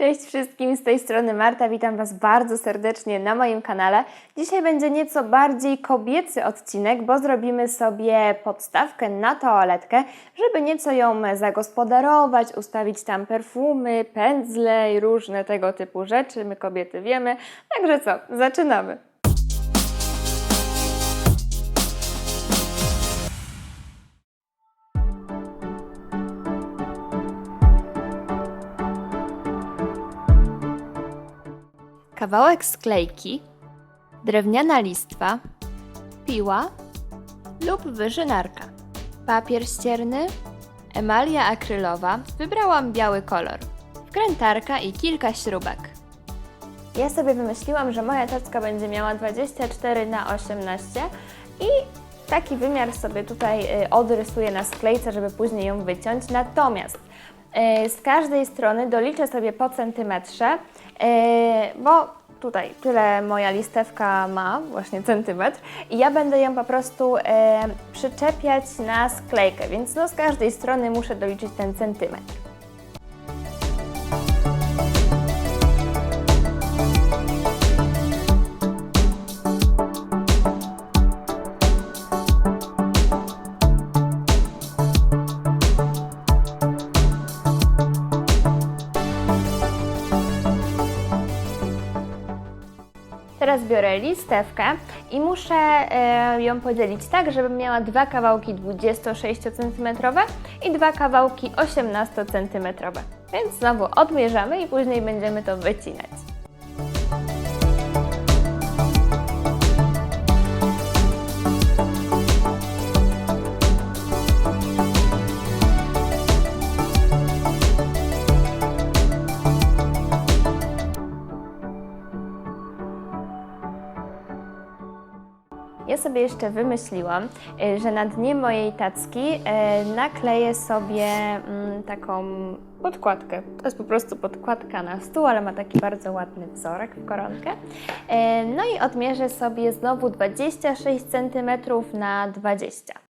Cześć wszystkim, z tej strony Marta, witam Was bardzo serdecznie na moim kanale. Dzisiaj będzie nieco bardziej kobiecy odcinek, bo zrobimy sobie podstawkę na toaletkę, żeby nieco ją zagospodarować, ustawić tam perfumy, pędzle i różne tego typu rzeczy. My kobiety wiemy, także co, zaczynamy. Kawałek sklejki, drewniana listwa, piła lub wyżynarka, papier ścierny, emalia akrylowa, wybrałam biały kolor, wkrętarka i kilka śrubek. Ja sobie wymyśliłam, że moja tacka będzie miała 24 na 18 i taki wymiar sobie tutaj y, odrysuję na sklejce, żeby później ją wyciąć. Natomiast z każdej strony doliczę sobie po centymetrze, y, bo tutaj tyle moja listewka ma, właśnie centymetr, i ja będę ją po prostu y, przyczepiać na sklejkę, więc no z każdej strony muszę doliczyć ten centymetr. Teraz biorę listewkę i muszę e, ją podzielić tak, żebym miała dwa kawałki 26 cm i dwa kawałki 18 cm. Więc znowu odmierzamy i później będziemy to wycinać. Sobie jeszcze wymyśliłam, y, że na dnie mojej tacki y, nakleję sobie mm, taką podkładkę. To jest po prostu podkładka na stół, ale ma taki bardzo ładny wzorek w koronkę. Y, No i odmierzę sobie znowu 26 cm na 20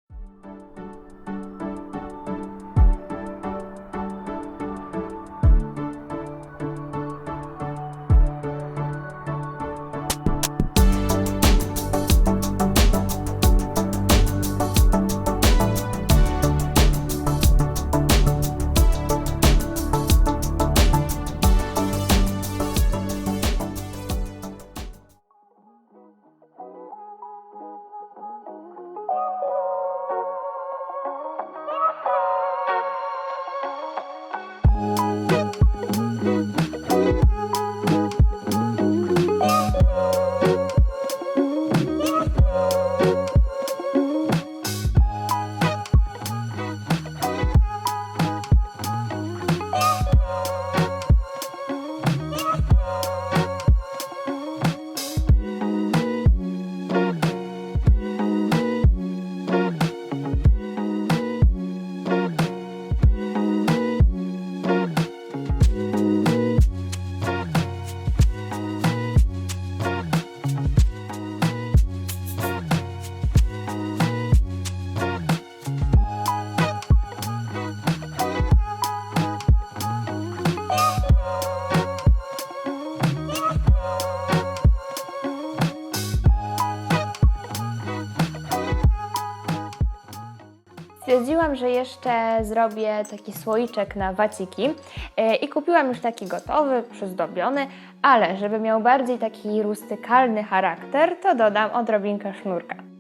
Stwierdziłam, że jeszcze zrobię taki słoiczek na waciki e, i kupiłam już taki gotowy, przyzdobiony, ale żeby miał bardziej taki rustykalny charakter, to dodam odrobinkę sznurka.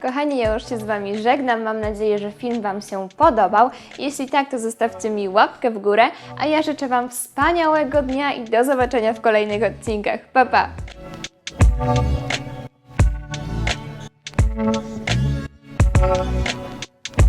Kochani, ja już się z Wami żegnam. Mam nadzieję, że film Wam się podobał. Jeśli tak, to zostawcie mi łapkę w górę, a ja życzę Wam wspaniałego dnia i do zobaczenia w kolejnych odcinkach. Pa, pa!